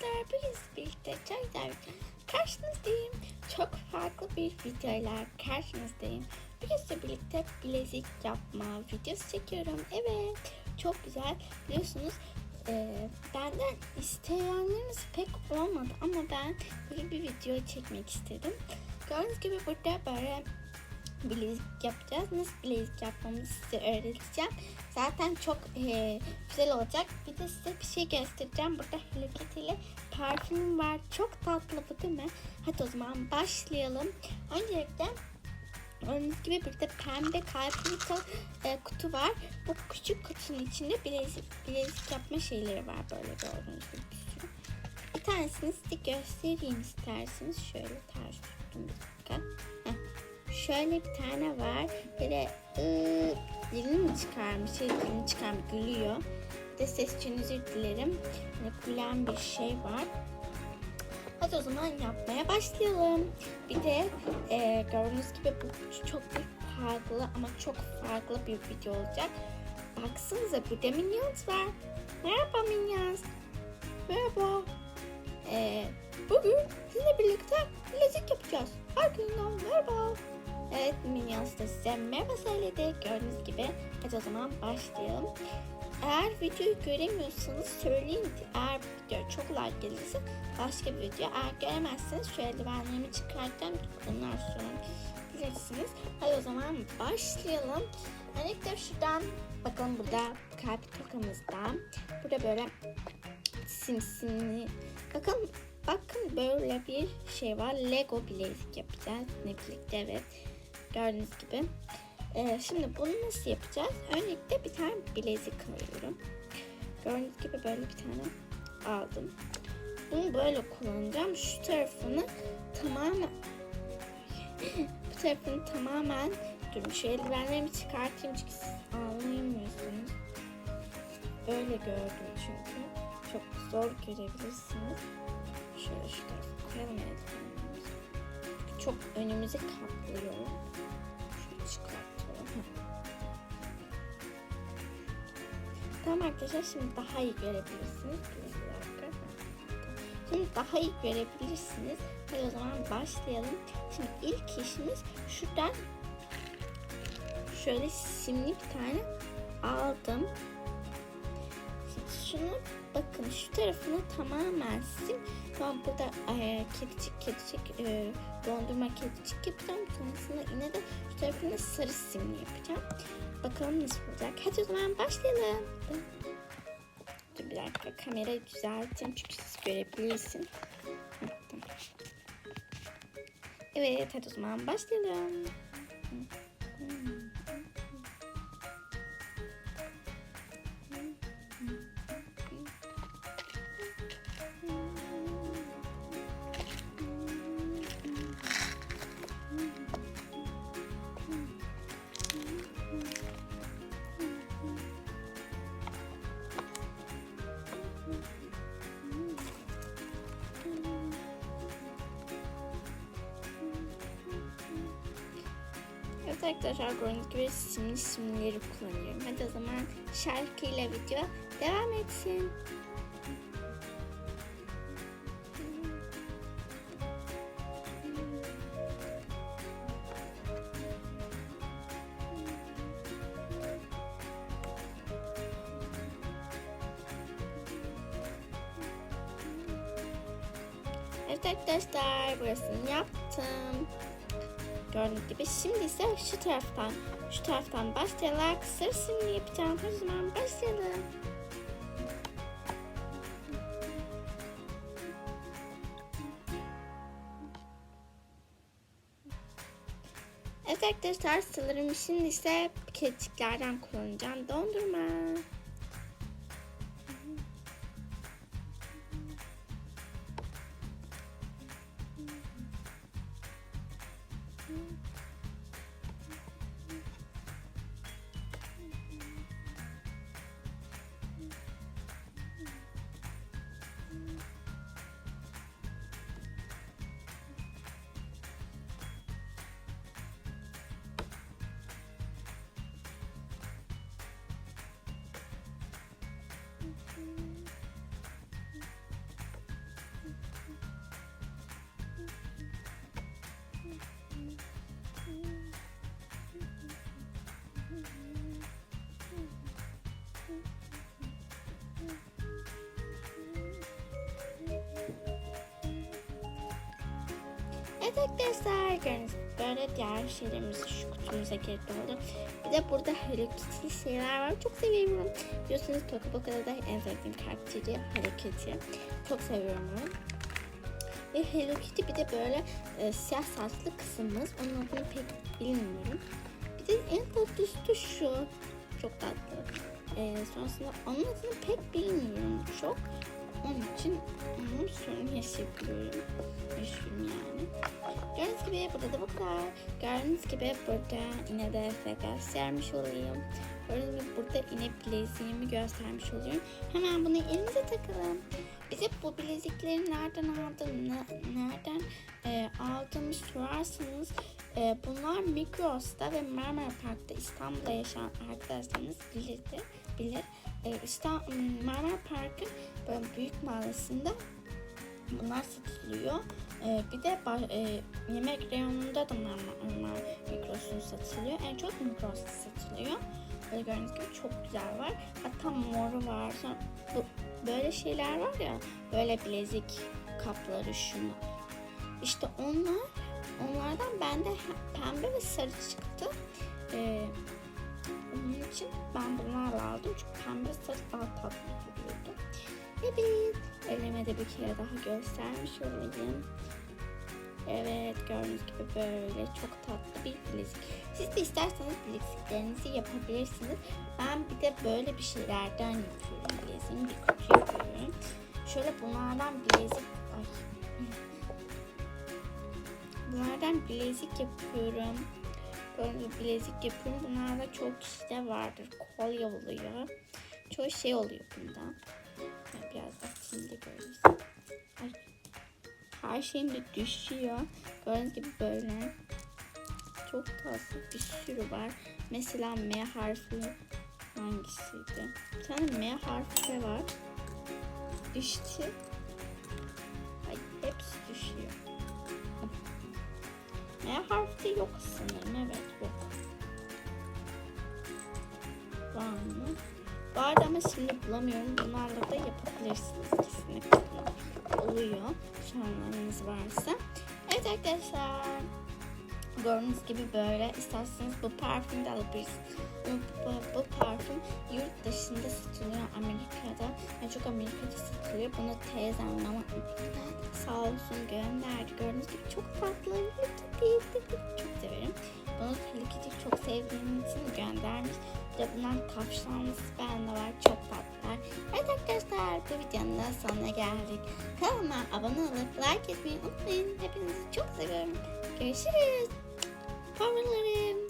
arkadaşlar. Bugün birlikte çok güzel karşınızdayım. Çok farklı bir videoyla karşınızdayım. Bugün sizinle birlikte bilezik yapma videosu çekiyorum. Evet çok güzel. Biliyorsunuz e, benden isteyenleriniz pek olmadı ama ben böyle bir video çekmek istedim. Gördüğünüz gibi burada böyle bilezik yapacağız. Nasıl bilezik yapmamızı size öğreteceğim. Zaten çok e, güzel olacak. Bir de size bir şey göstereceğim. Burada Hello Kitty ile parfüm var. Çok tatlı bu değil mi? Hadi o zaman başlayalım. Öncelikle Gördüğünüz gibi burada pembe kalpli bir e, kutu var. Bu küçük kutunun içinde bilezik, bilezik yapma şeyleri var böyle gördüğünüz gibi bir. Bir tanesini size göstereyim isterseniz. Şöyle ters tuttum bir dakika. Heh. Şöyle bir tane var. Böyle ıı, dilini mi çıkarmış? Şey, dilini çıkarmış. Gülüyor. Bir de ses için özür dilerim. Böyle gülen bir şey var. Hadi o zaman yapmaya başlayalım. Bir de e, gördüğünüz gibi bu çok bir farklı ama çok farklı bir video olacak. Baksanıza burada Minions var. Merhaba Minions. Merhaba. E, bugün Evet Minions da size merhaba söyledi. Gördüğünüz gibi. Hadi o zaman başlayalım. Eğer videoyu göremiyorsanız söyleyin. Eğer video çok like gelirse başka bir video. Eğer göremezseniz şu eldivenlerimi çıkartacağım. Ondan sonra bilirsiniz. Hadi o zaman başlayalım. Öncelikle şuradan bakalım burada kalp tokamızda. Burada böyle simsimli. Bakın bakın böyle bir şey var. Lego bilezik yapacağız. Ne birlikte evet. Gördüğünüz gibi. Ee, şimdi bunu nasıl yapacağız? Öncelikle bir tane bilezik alıyorum. Gördüğünüz gibi böyle bir tane aldım. Bunu böyle kullanacağım. Şu tarafını tamamen bu tarafını tamamen durun şu eldivenlerimi çıkartayım çünkü siz anlayamıyorsunuz. Böyle gördüm çünkü. Çok zor görebilirsiniz. Şöyle şu tarafa koyalım eldivenlerimizi. Çok önümüzü kaplıyor. Şöyle çıkartalım. Tamam arkadaşlar şimdi daha iyi görebilirsiniz. Şimdi daha iyi görebilirsiniz. Hadi o zaman başlayalım. Şimdi ilk işimiz şuradan şöyle simli bir tane aldım. Şimdi şunu bakın şu tarafını tamamen sim. Ben burada e, kedicik kedicik e, dondurma kedicik yapacağım. Sonrasında yine de şu tarafını sarı simli yapacağım. Bakalım nasıl olacak. Hadi o zaman başlayalım. Dur bir dakika kamerayı düzelteyim çünkü siz görebilirsin. Evet hadi o zaman başlayalım. Evet arkadaşlar gördüğünüz gibi simli simleri kullanıyorum. Hadi o zaman şarkıyla video devam etsin. Evet arkadaşlar burasını yaptım. Gördüğünüz gibi şimdi ise şu taraftan şu taraftan başlayarak sarı simli yapacağım. O zaman başlayalım. Evet arkadaşlar sanırım şimdi ise kediciklerden kullanacağım. Dondurma. Evet arkadaşlar gördüğünüz böyle diğer şeylerimizi şu kutumuza geri doldu. Bir de burada Hello Kitty şeyler var. Çok seviyorum. Biliyorsunuz Tokaboka'da da en sevdiğim karakteri Hello Kitty. Çok seviyorum onu. Ve Hello Kitty bir de böyle e, siyah saçlı kısmımız. Onun adını pek bilmiyorum. Bir de en tatlısı şu. Çok tatlı. E, sonrasında onun adını pek bilmiyorum çok. Onun için onun sorun yaşayabiliyorum. Yaşıyorum yani. Gördüğünüz gibi burada da bu kadar. Gördüğünüz gibi burada yine de size göstermiş olayım. Gördüğünüz gibi burada yine bileziğimi göstermiş oluyorum. Hemen bunu elinize takalım. Bize bu bilezikleri nereden aldım, ne- nereden e, aldığımı sorarsanız e, bunlar Migros'ta ve Marmara Park'ta İstanbul'da yaşayan arkadaşlarınız bilir. bilir. E, İstanbul, Marmara Park'ın böyle büyük mağazasında bunlar satılıyor. E, bir de e, yemek reyonunda da Marmara Migros'un satılıyor. En çok Migros'ta satılıyor. Böyle gördüğünüz gibi çok güzel var. Hatta moru var. Sonra bu, böyle şeyler var ya. Böyle bilezik kapları şunu. İşte onlar onlardan bende pembe ve sarı çıktı. Ee, onun için ben bunlarla aldım. Çünkü pembe sarı daha tatlı duruyordu. Evet. Elime de bir kere daha göstermiş olayım. Evet gördüğünüz gibi böyle çok tatlı bir bilezik. Siz de isterseniz bileziklerinizi yapabilirsiniz. Ben bir de böyle bir şeylerden yapıyorum bileziğimi. Bir kutu yapıyorum. Şöyle bunlardan bilezik... Ay. Bunlardan bilezik yapıyorum. Böyle bilezik yapıyorum. Bunlarda çok işte vardır. Kolye oluyor. Çoğu şey oluyor bunda. Ben biraz atayım da görürüz. Ay. Her şeyim de düşüyor. Gördüğünüz gibi böyle. Çok tatlı bir sürü var. Mesela M harfi hangisiydi? Bir tane M harfi var. Düştü. M harfi de yok sanırım. Evet yok. Var mı? Vardı ama şimdi bulamıyorum. Bunlarla da yapabilirsiniz kesinlikle. Oluyor. Sorunlarınız varsa. Evet arkadaşlar. Gördüğünüz gibi böyle isterseniz bu parfümü de alabilirsiniz. Bu, bu, parfüm yurt dışında satılıyor Amerika'da. Yani çok Amerika'da satılıyor. Bunu teyzem ama sağ olsun gönderdi. Gördüğünüz gibi çok tatlı. Çok severim. Bunu Hello çok sevdiğim için göndermiş. Bir de bundan tavşanlısı bende var. Çok tatlılar. Evet arkadaşlar bu videonun da sonuna geldik. Kanalıma abone olup like etmeyi unutmayın. Hepinizi çok seviyorum. Görüşürüz. comment, Lennon.